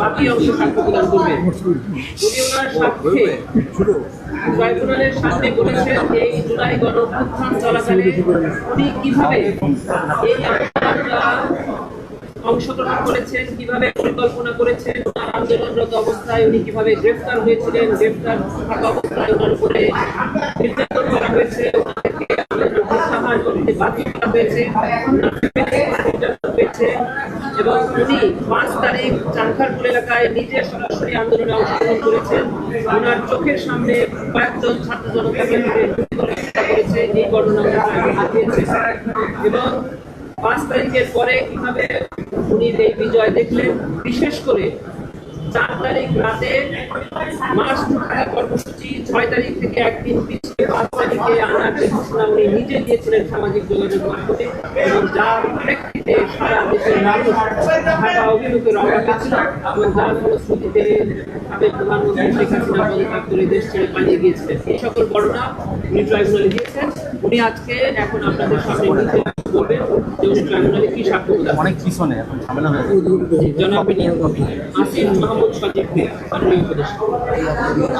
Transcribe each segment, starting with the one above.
বাকি অংশ সাক্ষ্য প্রদান করবেন উনি ওনার সাক্ষ্যে ট্রাইব্যুনালের সামনে বলেছেন এই জুলাই গণ অভ্যুত্থান চলাকালে উনি কীভাবে এই অংশগ্রহণ করেছেন, কীভাবে পরিকল্পনা করেছেন ওনার আন্দোলনরত অবস্থায় উনি কীভাবে গ্রেফতার হয়েছিলেন, গ্রেফতার থাকা অবস্থায় ওনার উপরে নির্যাতন করা হয়েছে, ওনাদেরকে করা হয়েছে। এবং উনি পাঁচ তারিখ চানখারপুর এলাকায় নিজে সরাসরি আন্দোলনে অংশগ্রহণ করেছেন। ওনার চোখের সামনে কয়েকজন ছাত্র জনতাকে করেছে। এই ঘটনা এবং পাঁচ তারিখের পরে কীভাবে উনি এই বিজয় দেখলেন, বিশেষ করে চার তারিখ রাতে মাস কর্মসূচি, ছয় তারিখ থেকে একদিন পিছিয়ে পাঁচ তারিখে আনার যে ঘোষণা উনি নিজে দিয়েছিলেন সামাজিক যোগাযোগ মাধ্যমে। এবং যার প্রেক্ষিতে সারা দেশের মানুষ ঢাকা অভিমুখে রওনা এবং যার ফলশ্রুতিতে সাবেক প্রধানমন্ত্রী শেখ হাসিনা পদত্যাগ দেশ ছেড়ে পালিয়ে গিয়েছিলেন। এই সকল বর্ণনা উনি ট্রাইব্যুনালে দিয়েছেন। উনি আজকে এখন আপনাদের সামনে নিচে বলবেন যে কি সাক্ষ্য অনেক পিছনে এখন ঝামেলা হয়ে জনাব আসিফ মাহমুদ সজিব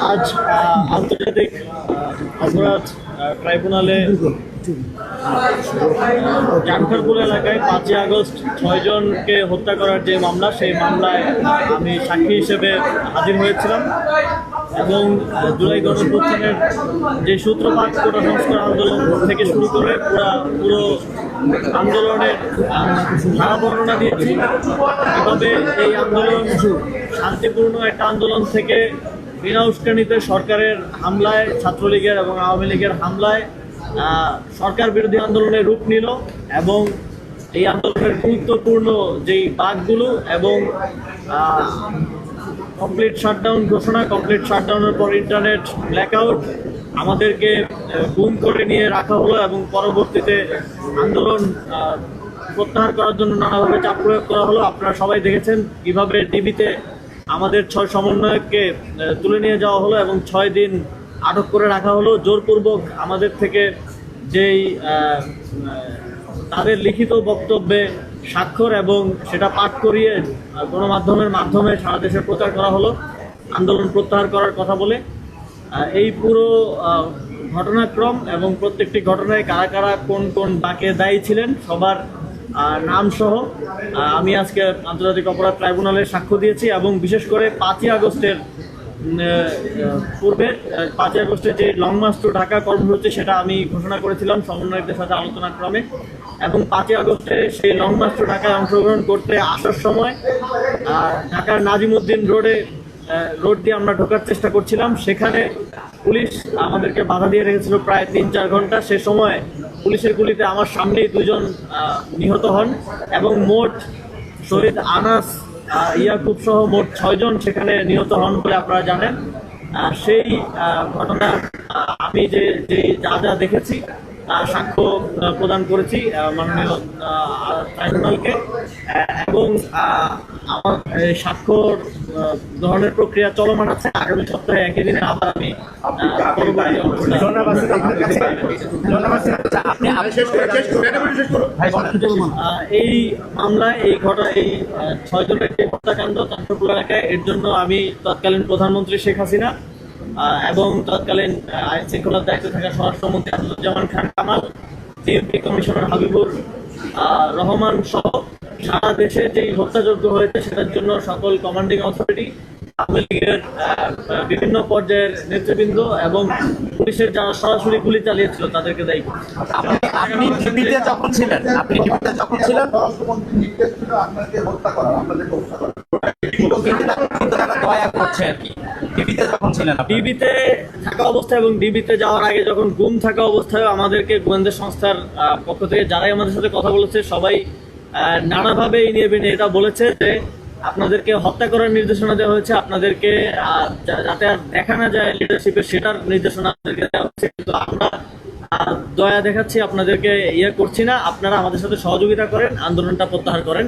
আজ আন্তর্জাতিক অপরাধ ট্রাইব্যুনালে জানখারপুর এলাকায় পাঁচই আগস্ট ছয়জনকে হত্যা করার যে মামলা সেই মামলায় আমি সাক্ষী হিসেবে হাজির হয়েছিলাম। এবং জুলাই গণপ্রস্থানের যে সূত্রপাত কোটা সংস্কার আন্দোলন থেকে শুরু করে পুরা, পুরো আন্দোলনের ধারা বর্ণনা দিয়েছি। তবে এই আন্দোলন শান্তিপূর্ণ একটা আন্দোলন থেকে বিনা উস্কানিতে সরকারের হামলায়, ছাত্রলীগের এবং আওয়ামী লীগের হামলায় সরকার বিরোধী আন্দোলনের রূপ নিল এবং এই আন্দোলনের গুরুত্বপূর্ণ যেই বাঘগুলো এবং কমপ্লিট শাটডাউন ঘোষণা কমপ্লিট শাটডাউনের পর ইন্টারনেট ব্ল্যাকআউট আমাদেরকে গুম করে নিয়ে রাখা হলো এবং পরবর্তীতে আন্দোলন প্রত্যাহার করার জন্য নানাভাবে চাপ প্রয়োগ করা হলো। আপনারা সবাই দেখেছেন কীভাবে ডিবিতে আমাদের ছয় সমন্বয়ককে তুলে নিয়ে যাওয়া হলো এবং ছয় দিন আটক করে রাখা হলো। জোরপূর্বক আমাদের থেকে যেই তাদের লিখিত বক্তব্যে স্বাক্ষর এবং সেটা পাঠ করিয়ে গণমাধ্যমের মাধ্যমে সারা দেশে প্রচার করা হলো আন্দোলন প্রত্যাহার করার কথা বলে। এই পুরো ঘটনাক্রম এবং প্রত্যেকটি ঘটনায় কারা কারা কোন কোন বাকে দায়ী ছিলেন সবার আহ, নাম সহ আমি আজকে আন্তর্জাতিক অপরাধ ট্রাইব্যুনালে সাক্ষ্য দিয়েছি এবং বিশেষ করে পাঁচই আগস্টের পূর্বে পাঁচই আগস্টের যে লং মার্চ টু ঢাকা কর্মসূচি সেটা আমি ঘোষণা করেছিলাম সমন্বয়কদের সাথে আলোচনা ক্রমে এবং পাঁচই আগস্টে সেই লং মার্চ টু ঢাকায় অংশগ্রহণ করতে আসার সময় ঢাকার নাজিমুদ্দিন রোডে রোড দিয়ে আমরা ঢোকার চেষ্টা করছিলাম। সেখানে পুলিশ আমাদেরকে বাধা দিয়ে রেখেছিল প্রায় তিন চার ঘণ্টা। সে সময় পুলিশের গুলিতে আমার সামনেই দুজন নিহত হন এবং মোট শহীদ আনাস ইয়াকুব সহ মোট ছয়জন সেখানে নিহত হন বলে আপনারা জানেন। সেই ঘটনা আমি যে যে যা দেখেছি সাক্ষ্য প্রদান করেছি মাননীয় ট্রাইব্যুনালকে। এবং আমার এই স্বাক্ষর গ্রহণের প্রক্রিয়া চলমান আছে। আগামী সপ্তাহে একই দিনে আবার আমি এই মামলায় এই ঘটনা এই ছয়জনের যে হত্যাকাণ্ড চাঁদপুর এলাকায় এর জন্য আমি তৎকালীন প্রধানমন্ত্রী শেখ হাসিনা এবং তৎকালীন আইন শৃঙ্খলার দায়িত্বে থাকা স্বরাষ্ট্রমন্ত্রী আসাদুজ্জামান খান কামাল ডিএমপি কমিশনার হাবিবুর রহমান সহ সারা দেশে যেই হত্যাযজ্ঞ হয়েছে, সেটার জন্য সকল কমান্ডিং অথরিটি আওয়ামী লীগের বিভিন্ন পর্যায়ের নেতৃবৃন্দ এবং পুলিশের যারা সরাসরি গুলি চালিয়েছিল তাদেরকে দায়ী আপনি আপনি ডিবিতে যখন ছিলেন আপনি যখন ছিলেন থাকা অবস্থায় এবং ডিবিতে যাওয়ার আগে যখন গুম থাকা অবস্থায় আমাদেরকে গোয়েন্দা সংস্থার পক্ষ থেকে যারাই আমাদের সাথে কথা বলেছে সবাই আহ, নানাভাবে এই নিয়ে এটা বলেছে যে আপনাদেরকে হত্যা করার নির্দেশনা দেওয়া হয়েছে, আপনাদেরকে যাতে আর দেখা না যায় লিডারশিপের সেটার নির্দেশনা আপনাদেরকে দেওয়া হচ্ছে কিন্তু আমরা দয়া দেখাচ্ছি, আপনাদেরকে ইয়ে করছি না। আপনারা আমাদের সাথে সহযোগিতা করেন, আন্দোলনটা প্রত্যাহার করেন?